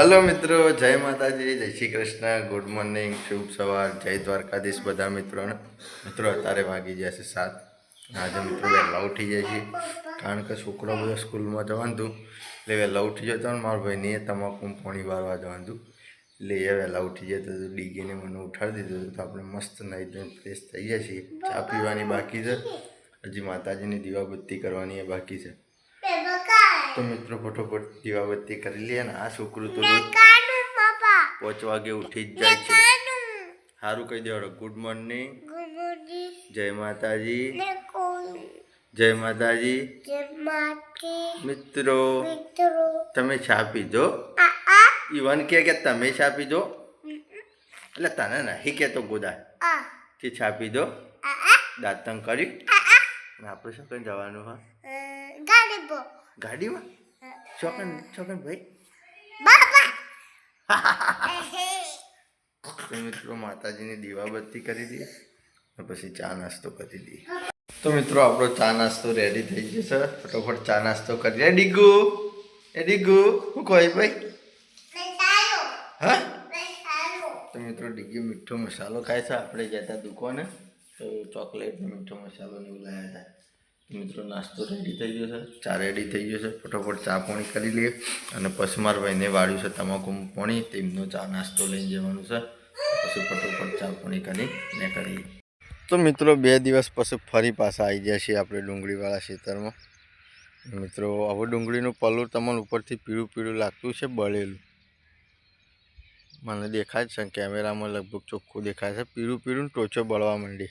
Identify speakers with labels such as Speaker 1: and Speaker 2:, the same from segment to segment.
Speaker 1: Hello મિત્રો, જય માતાજી, જય શ્રી કૃષ્ણ. ગુડ મોર્નિંગ શુભ સવાર. જય દ્વારકાધીશ બધા મિત્રોને. મિત્રો, અત્યારે વાગી ગયા છે સાત. આજે મિત્રો, વહેલા ઉઠી જાય છે કારણ કે છોકરો બધો સ્કૂલમાં જવાનું હતું. એટલે વહેલા ઉઠી જતો ને મારા ભાઈને તમાકુ પોણી વારવા જવાનું હતું. એટલે એ વહેલા ઉઠી જતો તો ડીગીને મને ઉઠાડી દીધું તો આપણે મસ્ત નાઈ ધોઈને ફ્રેશ થઈ ગયા છીએ. ચા પીવાની બાકી છે. હજી માતાજીની દીવાબત્તી કરવાની એ બાકી છે. તો મિત્રો ફટોફટ દીવાબત્તી કરી લઈએ ને આ છોકરું તો પાંચ વાગે ઉઠી જ જાય છે. સારું કહી દેવાડો. ગુડ મોર્નિંગ જય માતાજી. જય માતાજી. મિત્રો તમે ચા પીજો? ઈવન કે કે તમે ચા પીજો? એટલે તને નહીં કહેતો ગોદા. કે ચા પીજો દાંતંગ કર્યું? આપણે શું કઈ જવાનું હા? ગાડીમાં? ચોકન ચોકન ભાઈ તો મિત્રો માતાજીની દીવાબત્તી કરી દઈએ અને પછી ચા નાસ્તો કરી દઈએ. તો મિત્રો આપણો ચા નાસ્તો રેડી થઈ જશે ફટોફટ ચા નાસ્તો કરીએ રેડી ગુ એ ડીગુ શું કહે ભાઈ? હા? તો મિત્રો ડીગી મીઠો મસાલો ખાય છે. આપણે ગયા હતા દુકાને તો ચોકલેટ મીઠો મસાલો ને એવું લાવ્યા હતા. મિત્રો, નાસ્તો રેડી થઈ ગયો છે. ચા રેડી થઈ ગયો છે. ફટોફટ ચા પાણી કરી લઈએ. અને પછી મારા ભાઈને વાળ્યું છે તમાકુ પાણી. તેમનો ચા નાસ્તો લઈને જવાનું છે. પછી ફટોફટ ચા પાણી કરી ને કરીએ તો મિત્રો, બે દિવસ પછી ફરી પાછા આવી ગયા છીએ આપણે ડુંગળીવાળા ખેતરમાં. મિત્રો, હવે ડુંગળીનું પલ્લું તમને ઉપરથી પીળું પીળું લાગતું છે, બળેલું. મને દેખાય છે કેમેરામાં લગભગ ચોખ્ખું દેખાય છે. પીળું પીળું ટોચો બળવા માંડી.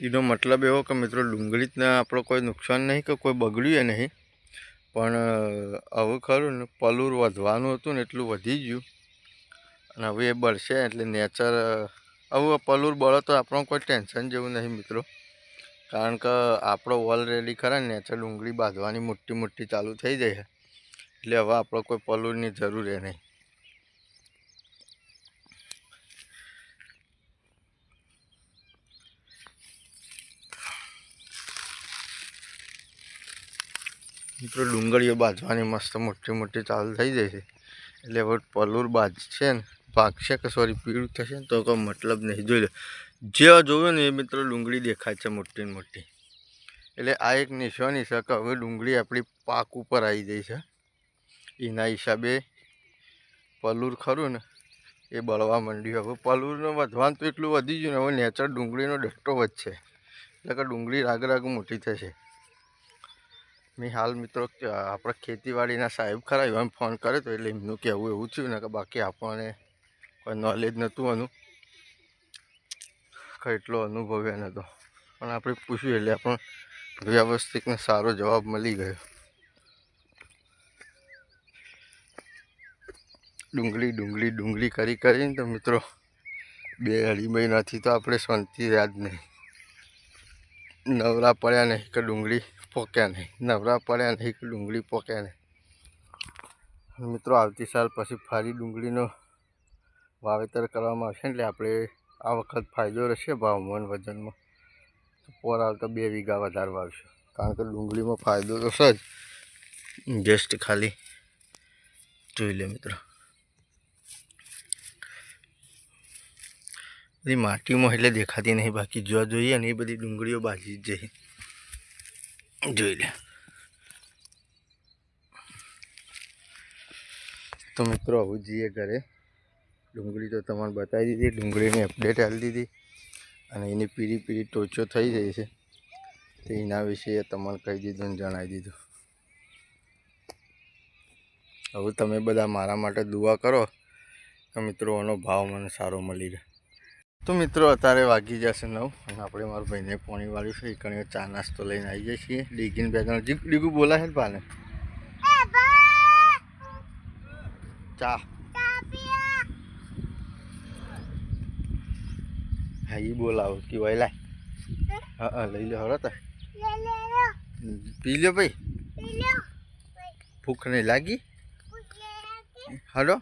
Speaker 1: એનો મતલબ એવો કે મિત્રો ડુંગળીને આપણો કોઈ નુકસાન નહીં કે કોઈ બગડ્યું નહીં. પણ હવે ખરું ને, પલુર વધવાનું હતું ને એટલું વધી ગયું. અને હવે એ બળશે એટલે નેચર હવે પલુર બળો તો આપણો કોઈ ટેન્શન જેવું નહીં મિત્રો. કારણ કે આપણો ઓલરેડી ખરા નેચર ડુંગળી બાંધવાની મોટી મોટી ચાલુ થઈ જાય એટલે હવે આપણો કોઈ પલુરની જરૂર એ નહીં. મિત્રો, ડુંગળીઓ બાજવાની મસ્ત મોટી મોટી ચાલુ થઈ જાય છે. એટલે હવે પલુર બાજશે ને પાકશે કે સોરી, પીળું થશે ને, તો કોઈ મતલબ નહીં. જોઈ લો, જે જોયું ને એ મિત્રો ડુંગળી દેખાય છે મોટી મોટી. એટલે આ એક નિશાની છે કે હવે ડુંગળી આપણી પાક ઉપર આવી જાય છે. એના હિસાબે પલુર ખરું ને, એ બળવા માંડ્યું. હવે પલુરનો વધવાનું તો એટલું વધી ગયું ને, હવે નેચર ડુંગળીનો ડટ્ટો વધશે. એટલે કે ડુંગળી રાગ રાગ મોટી થશે. મેં હાલ મિત્રો આપણા ખેતીવાડીના સાહેબ ખરા એમ ફોન કર્યો તો એટલે એમનું કહેવું એવું થયું ને કે બાકી આપણને કોઈ નોલેજ નહોતું એનું એટલો અનુભવ એ નહોતો પણ આપણે પૂછ્યું એટલે આપણને વ્યવસ્થિતને સારો જવાબ મળી ગયો. ડુંગળી ડુંગળી ડુંગળી કરી કરીને તો મિત્રો બે અઢી મહિનાથી તો આપણે શાંતિ યાદ નહીં. નવરા પડ્યા નહીં કે ડુંગળી પોક્યા નહીં. નવરા પડ્યા નહીં કે ડુંગળી પોક્યા નહીં. મિત્રો આવતી સાલ પછી ફરી ડુંગળીનો વાવેતર કરવામાં આવશે એટલે આપણે આ વખત ફાયદો રહેશે ભાવમાં વજનમાં. પોર આવતા બે વીઘા વધારે વાવશું કારણ કે ડુંગળીમાં ફાયદો તો જ. જસ્ટ ખાલી. જોઈ લે મિત્રો. બધી માટીમાં એટલે દેખાતી નહીં, બાકી જોવા જોઈએ અને એ બધી ડુંગળીઓ બાજી જઈ જોઈ લે. તો મિત્રો, આવું જઈએ ઘરે. ડુંગળી તો તમારે બતાવી દીધી, ડુંગળીની અપડેટ આપી દીધી અને એની પીળી પીળી ટોચો થઈ જાય છે. તો એના વિશે તમારે કહી દીધું ને જણાવી દીધું. હવે તમે બધા મારા માટે દુઆ કરો તો મિત્રો એનો ભાવ મને સારો મળી રહે. તો મિત્રો અત્યારે વાગી જશે નવ અને આપણે મારા ભાઈને પોણી વાળ્યું છે. એ કણે ચા નાસ્તો લઈને આવી જઈએ છીએ. ડીગીને બે જણ ડીગું બોલા છે ને પાને? ચા. હા એ બોલાવો. કે ભાઈ લાય. હા હા લઈ લો હરો તા. પી લો ભાઈ. ભૂખ નહીં લાગી? હલો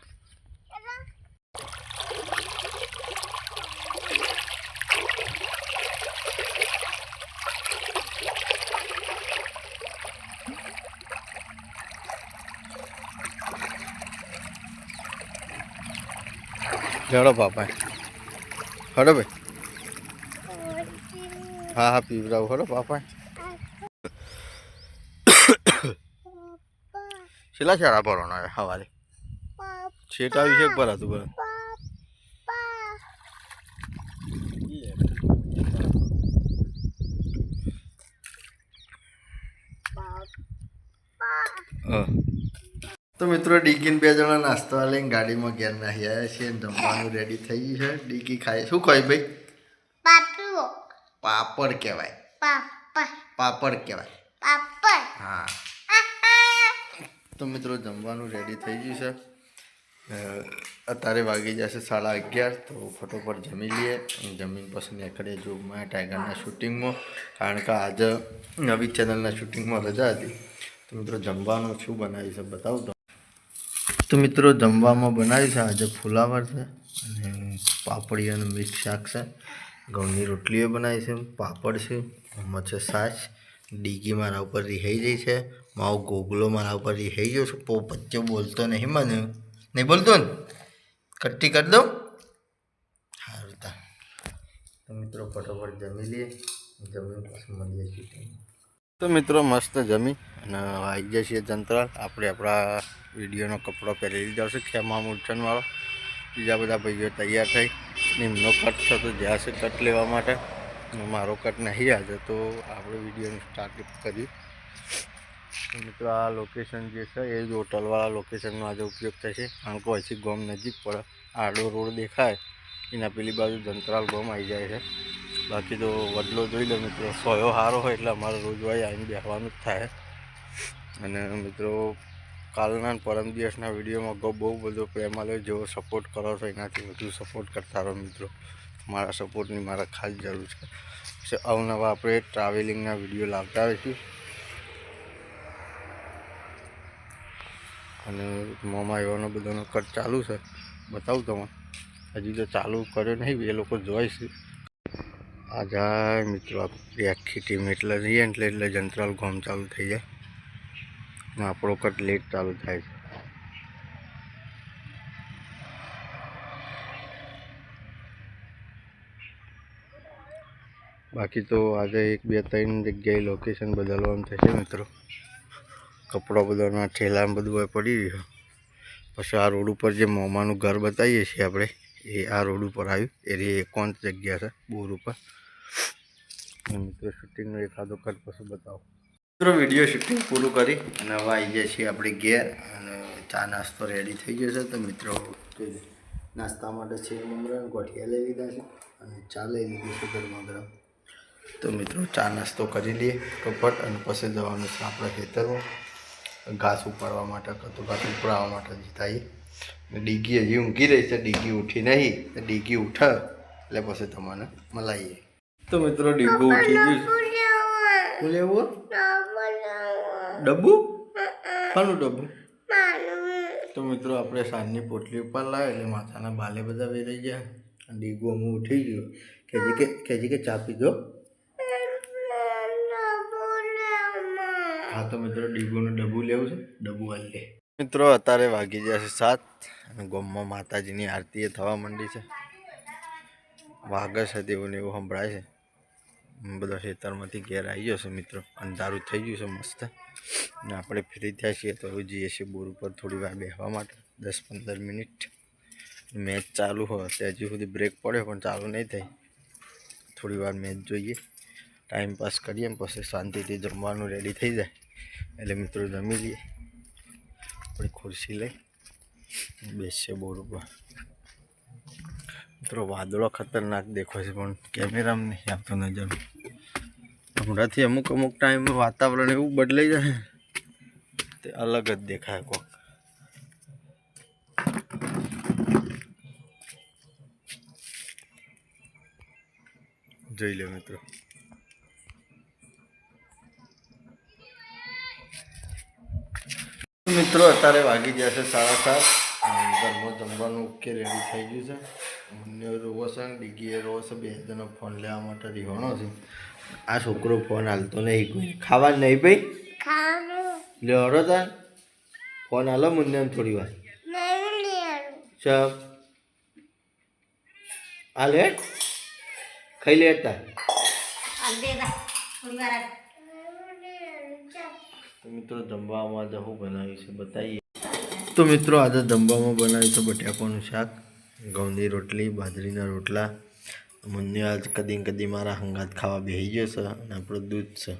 Speaker 1: લેડો પાપા હડો ભાઈ. હા હા પીવડાવું હડો પાપા છેલ્લા શાળા ભરવાનો આવે સવારે છેટ આવી છે ભરાતું ભરે હા. તો મિત્રો ડીકીને બે જણા નાસ્તા લઈને ગાડીમાં ઘેર નાહી આવ્યા છીએ જમવાનું રેડી થઈ ગયું છે. ડીકી ખાય શું ખાય ભાઈ?
Speaker 2: પાપડો.
Speaker 1: પાપડ કહેવાય.
Speaker 2: પાપડ.
Speaker 1: પાપડ કહેવાય.
Speaker 2: પાપડ.
Speaker 1: હા. તો મિત્રો જમવાનું રેડી થઈ ગયું છે. અત્યારે વાગી જશે સાડા અગિયાર તો ફટોફટ જમી લઈએ. જમીન પછી નીકળીએ જોગમાં ટાઈગરના શૂટિંગમાં કારણ કે આજે નવી ચેનલના શૂટિંગમાં રજા હતી. તો મિત્રો જમવાનું શું બનાવ્યું છે બતાવું તો મિત્રો જમવામાં બનાવ્યું છે. આજે ફુલાવર છે અને પાપડી અને મિક્સ શાક છે. ઘઉંની રોટલીઓ બનાવી છે. પાપડ છે એમાં છે છાશ, ડીગી મારા ઉપર રિહાઈ જઈ છે. મારો ગોગલો મારા ઉપર રિહાઈ ગયો છે. પો બચ્ચો બોલતો નહીં મને. નહીં બોલતો ને? કટ્ટી કરી દઉં? સારું તા તો મિત્રો ફટોફટ જમી લઈએ. જમીન પછી મળીએ છીએ. તો મિત્રો, મસ્ત જમી અને આવી ગયા છીએ જંતરાલ. આપણે આપણા વિડીયોનો કપડો પહેરી લીધો છે, ખેમા મૂર્છનવાળો. બીજા બધા ભાઈઓ તૈયાર થઈ. નિમનો કટ થતો જ્યાં છે કટ લેવા માટે. મારો કટ નહીં આજે તો આપણે વિડીયોનું સ્ટાર્ટ કરી મિત્રો, આ લોકેશન જે છે, એ જ હોટલવાળા લોકેશનનો આજે ઉપયોગ થશે કારણ કે અહીંથી ગોમ નજીક પડે. આડો રોડ દેખાય. એના પેલી બાજુ જંતરાલ ગોમ આવી જાય છે. બાકી તો વડલો જોઈ લો મિત્રો, સોયો સારો હોય એટલે અમારે રોજવાળી આવીને બેસવાનું જ થાય. અને મિત્રો, કાલના પરમ દિવસના વિડીયોમાં ગો બહુ બધો પ્રેમ આવ્યો જેવો સપોર્ટ કરો છો એનાથી વધુ સપોર્ટ કરતા રહો મિત્રો. મારા સપોર્ટની મારા ખાસ જરૂર છે. અવનવા આપણે ટ્રાવેલિંગના વીડિયો લાવતા રહીશું. અને મોમાં એવાનો બધાનો કટ ચાલુ છે. બતાવું તમે હજી તો ચાલુ કર્યો નહીં, એ લોકો જોઈ છે. આ જાય મિત્રો, આપણી આખી ટીમ એટલે રહીએ એટલે એટલે જંતરાલ ગોમ ચાલુ થઈ જાય. અને આપણો કટ લેટ ચાલુ થાય છે. બાકી તો આજે એક બે ત્રણ જગ્યાએ લોકેશન બદલવાનું થશે મિત્રો. કપડાં બદલવાના ઠેલામાં બધું હવે પડી રહ્યું પછી આ રોડ ઉપર જે મોમાનું ઘર બતાવીએ છીએ આપણે, એ આ રોડ ઉપર આવ્યું. એ એકાંત જગ્યા છે, બોર ઉપર. મિત્રો શૂટિંગનો એકાદો કટ પછી બતાવો. મિત્રો વીડિયો શૂટિંગ પૂરું કરી અને હવે આવી જાય છે આપણે ઘેર અને ચા નાસ્તો રેડી થઈ ગયો છે. તો મિત્રો નાસ્તા માટે છે મમરા ગોઠિયા લઈ લીધા છે અને ચા લઈ લીધી છે ગરમા ગરમ. તો મિત્રો, ચા નાસ્તો કરી લઈએ કપટ અને પછી જવાનું છે આપણે ખેતરમાં. ઘાસ ઉપાડવા માટે કતું ઘાસ ઉપાડવા માટે જીતાઈએ. ડીગી હજી ઊંઘી રહી છે, ડીગી ઉઠી નહીં. ડીગી ઉઠે એટલે પછી તમને મલાઈએ તો મિત્રો ડીગું ઉઠી ગયું. છે શું લેવું? ડબ્બુ શાનું ડબ્બુ? તો મિત્રો આપણે સાંજની પોટલી ઉપર લાવે એટલે માથાના બાલે બધા વેરાઈ ગયા. અને અમુ ઉઠી ગયો. કેજી કે કેજી કે ચા પીધો? હા તો મિત્રો ડીગોનું ડબ્બુ લેવું છે. ડબ્બુ હાલ લે. મિત્રો અત્યારે વાગી જશે સાત અને ગોમમાં માતાજીની આરતી એ થવા માંડી છે. વાગસ છે તેવું ને એવું સંભળાય છે. બધા ખેતરમાંથી ઘેર આવી છે મિત્રો. અંધારું થઈ ગયું છે મસ્ત. અને આપણે ફ્રી થયા છીએ તો હવે જઈએ છીએ બોર ઉપર થોડી વાર બેસવા માટે. દસ પંદર મિનિટ. મેચ ચાલુ હોય તે હજી સુધી બ્રેક પડ્યો પણ ચાલુ નહીં થઈ. થોડી વાર મેચ જોઈએ. ટાઈમ પાસ કરીએ પછી શાંતિથી જમવાનું રેડી થઈ જાય. એટલે મિત્રો જમી લઈએ. આપણી ખુરશી લઈ. બેસીએ બોર ઉપર. મિત્રો વાદળો ખતરનાક દેખાય છે પણ કેમેરામાં નહીં આવતો નજર. હમણાંથી અમુક અમુક ટાઈમ વાતાવરણ એવું બદલાઈ જાય. તે અલગ જ દેખાય કોક. જોઈ લે મિત્રો. મિત્રો, અત્યારે વાગી ગયા છે સાડા સાત. ઘરમાં જમવાનું ઓકે રેડી થઈ ગયું છે. મને રોવો છે ડીગીએ રોવો છે. બે જણો ફોન લેવા માટે રીહોણો છે. આ છોકરો ફોન હાલતો નહીં કોઈ. ખાવા નહીં ભાઈ? લે હરો તાર ફોન હાલો મને એમ થોડી વાર. ચપ હાલ હેઠ ખાઈ લે તાર મિત્રો જમવામાં આજે શું બનાવ્યું છે બતાવીએ. તો મિત્રો આજે જમવામાં બનાવ્યું છે બટાકાનું શાક ઘઉંની રોટલી બાજરીના રોટલા મને આજ કદી કદી મારા હંગાત ખાવા બેસી ગયો છે અને આપણું દૂધ છે.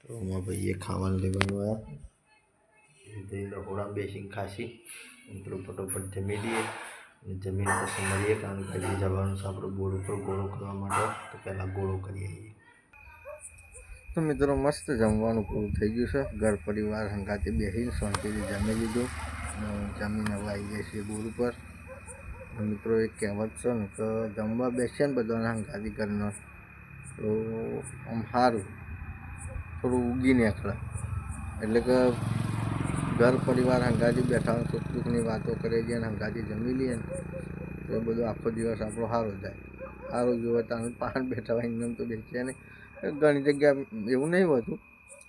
Speaker 1: તો મારા ભાઈએ ખાવાનું લેવાનું આવ્યા જઈને રહોડા બેસીને ખાશી. મિત્રો ફટોફટ જમી લઈએ અને જમીન પછી મળીએ કારણ કે હજી જવાનું છે આપણો બોર ઉપર ગોળો કરવા માટે. તો પહેલાં ગોળો કરી આવીએ તો મિત્રો મસ્ત જમવાનું પૂરું થઈ ગયું છે. ઘર પરિવાર હંગાતે બેસીને શાંતિથી જમી લીધું. અને જમીને આવી ગયા છે બોર ઉપર. મિત્રો, એક કહેવત છે ને કે જમવા બેસીએ ને બધાના હંગાતી ઘરનો તો આમ સારું. થોડું ઉગી નીકળે. એટલે કે ઘર પરિવાર હંગાજી બેઠા હોય સુખ દુઃખની વાતો કરે છે અને હંગાજી જમી લઈએ ને, તો એ બધો આખો દિવસ આપણો સારો જાય. સારો જોવે તો અમે પાન બેઠા હોય, એમને તો બેસીએ નહીં. ઘણી જગ્યા એવું નહીં હોતું.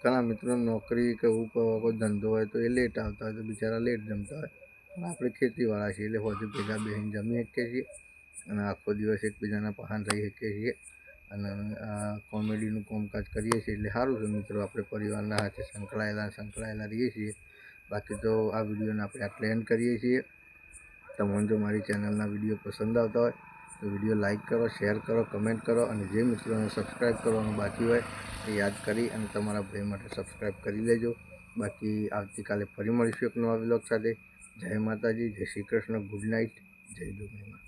Speaker 1: ઘણા મિત્રો નોકરી કે એવું કોઈ ધંધો હોય તો એ લેટ આવતા હોય, તો બિચારા લેટ જમતા હોય. આપણે ખેતીવાળા છીએ એટલે હોજ ભેગા બેસીને જમી શકીએ છીએ અને આખો દિવસ એકબીજાના પહાન રહી શકીએ છીએ અને કોમેડીનું કામકાજ કરીએ છીએ એટલે સારું છે મિત્રો. આપણે પરિવારના હાથે સંકળાયેલા સંકળાયેલા રહીએ છીએ. બાકી તો આ વિડીયોને આપણે આટલે એન્ડ કરીએ છીએ. તમને જો મારી ચેનલના વીડિયો પસંદ આવતા હોય તો વીડિયો લાઇક કરો, શેર કરો, કમેન્ટ કરો અને જે મિત્રોને સબસ્ક્રાઈબ કરવાનું બાકી હોય એ યાદ કરી અને તમારા ભાઈ માટે સબસ્ક્રાઈબ કરી લેજો. બાકી આવતીકાલે ફરી મળીશું એક નવા બ્લોગ સાથે. જય માતાજી જય શ્રી કૃષ્ણ. Good night. જય દુગણીમાં